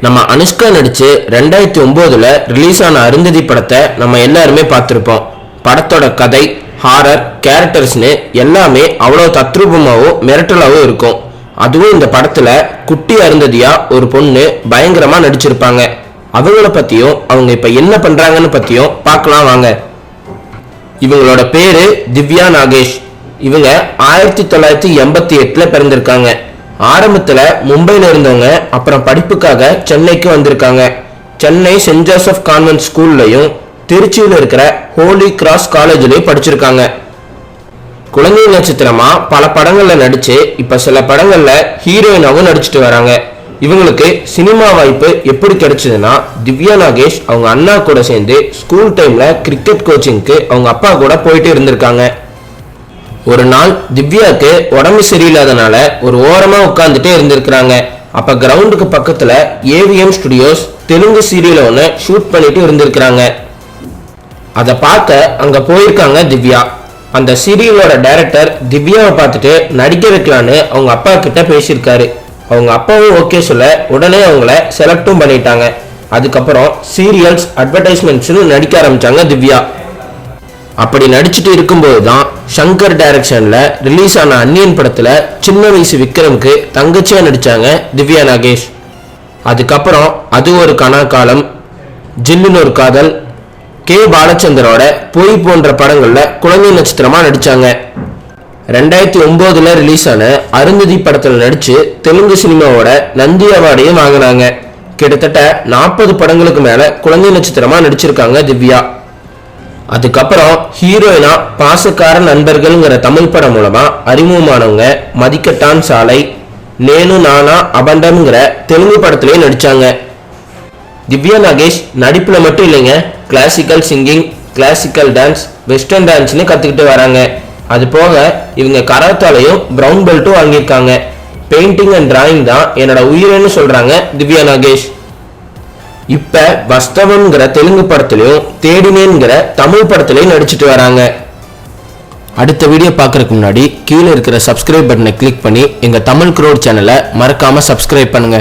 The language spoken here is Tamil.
நம்ம அனுஷ்கா நடிச்சு ரெண்டாயிரத்தி ஒம்போதில் ரிலீஸ் ஆன அருந்ததி படத்தை நம்ம எல்லாருமே பார்த்துருப்போம். படத்தோட கதை ஹாரர் கேரக்டர்ஸ்னு எல்லாமே அவ்வளோ தத்ரூபமாகவும் மிரட்டலாகவும் இருக்கும். அதுவும் இந்த படத்துல குட்டி அருந்ததியா ஒரு பொண்ணு பயங்கரமா நடிச்சிருப்பாங்க. அவங்கள பத்தியும் அவங்க இப்ப என்ன பண்றாங்கன்னு பத்தியும் பார்க்கலாம் வாங்க. இவங்களோட பேரு திவ்யா நாகேஷ். இவங்க ஆயிரத்தி தொள்ளாயிரத்தி எண்பத்தி எட்டுல பிறந்திருக்காங்க. ஆரம்பத்தில் மும்பையில் இருந்தவங்க அப்புறம் படிப்புக்காக சென்னைக்கு வந்திருக்காங்க. சென்னை சென்ட் ஜோசப் கான்வென்ட் ஸ்கூல்லையும் திருச்சியில் இருக்கிற ஹோலி கிராஸ் காலேஜ்லேயும் படிச்சிருக்காங்க. குழந்தை நட்சத்திரமா பல படங்களில் நடித்து இப்போ சில படங்களில் ஹீரோயினாகவும் நடிச்சிட்டு வராங்க. இவங்களுக்கு சினிமா வாய்ப்பு எப்படி கிடைச்சதுன்னா திவ்யா நாகேஷ் அவங்க அண்ணா கூட சேர்ந்து ஸ்கூல் டைமில் கிரிக்கெட் கோச்சிங்க்கு அவங்க அப்பா கூட போயிட்டு இருந்திருக்காங்க. ஒரு நாள் திவ்யாவுக்கு உடம்பு சரியில்லாதனால ஒரு ஓரமா உட்கார்ந்துட்டே இருந்திருக்கிறாங்க. அப்ப கிரவுண்டுக்கு பக்கத்துல ஏவிஎம் ஸ்டுடியோஸ் தெலுங்கு சீரியல் ஒன்று ஷூட் பண்ணிட்டு இருந்திருக்கிறாங்க. அதை பார்க்க அங்க போயிருக்காங்க திவ்யா. அந்த சீரியலோட டைரக்டர் திவ்யாவை பார்த்துட்டு நடிக்க வைக்கலான்னு அவங்க அப்பா கிட்ட பேசியிருக்காரு. அவங்க அப்பாவும் ஓகே சொல்ல உடனே அவங்கள செலக்டும் பண்ணிட்டாங்க. அதுக்கப்புறம் சீரியல்ஸ் அட்வர்டைஸ்மெண்ட்ஸ்னு நடிக்க ஆரம்பிச்சாங்க திவ்யா. அப்படி நடிச்சுட்டு இருக்கும்போது தான் சங்கர் டைரக்ஷனில் ரிலீஸ் ஆன அன்னியன் படத்தில் சின்ன வயசு விக்ரம்க்கு தங்கச்சியாக நடித்தாங்க திவ்யா நாகேஷ். அதுக்கப்புறம் அது ஒரு கனாக்காலம் ஜில்லுன்னு ஒரு காதல் கே பாலச்சந்தரோட பொய் போன்ற படங்களில் குழந்தை நட்சத்திரமாக நடிச்சாங்க. ரெண்டாயிரத்தி ஒம்போதில் ரிலீஸ் ஆன அருந்ததி படத்தில் நடித்து தெலுங்கு சினிமாவோட நந்தி அவார்டையும் வாங்கினாங்க. கிட்டத்தட்ட நாற்பது படங்களுக்கு மேலே குழந்தை நட்சத்திரமாக நடிச்சிருக்காங்க திவ்யா. அதுக்கப்புறம் ஹீரோயினா பாசக்கார நண்பர்கள்ங்கிற தமிழ் படம் மூலமா அறிமுகமானவங்க மதிக்கட்டான் சாலை நேனு நானா அபண்டம்ங்கிற தெலுங்கு படத்திலேயே நடிச்சாங்க. திவ்யா நாகேஷ் நடிப்புல மட்டும் இல்லைங்க. Classical singing classical dance western டான்ஸ்னு கத்துக்கிட்டு வராங்க. அது போக இவங்க கராத்தாலையும் ப்ரௌன் பெல்ட்டும் வாங்கியிருக்காங்க. பெயிண்டிங் அண்ட் டிராயிங் தான் என்னோட உயிர்னு சொல்றாங்க திவ்யா நாகேஷ். இப்ப வஸ்தவம்ங்கிற தெலுங்கு படத்துலயும் தேடினேங்கிற தமிழ் படத்துலையும் நடிச்சிட்டு வராங்க. அடுத்த வீடியோ பார்க்கறதுக்கு முன்னாடி கீழே இருக்கிற சப்ஸ்கிரைப் பட்டனை கிளிக் பண்ணி எங்க தமிழ் குரோட் சேனலை மறக்காம சப்ஸ்கிரைப் பண்ணுங்க.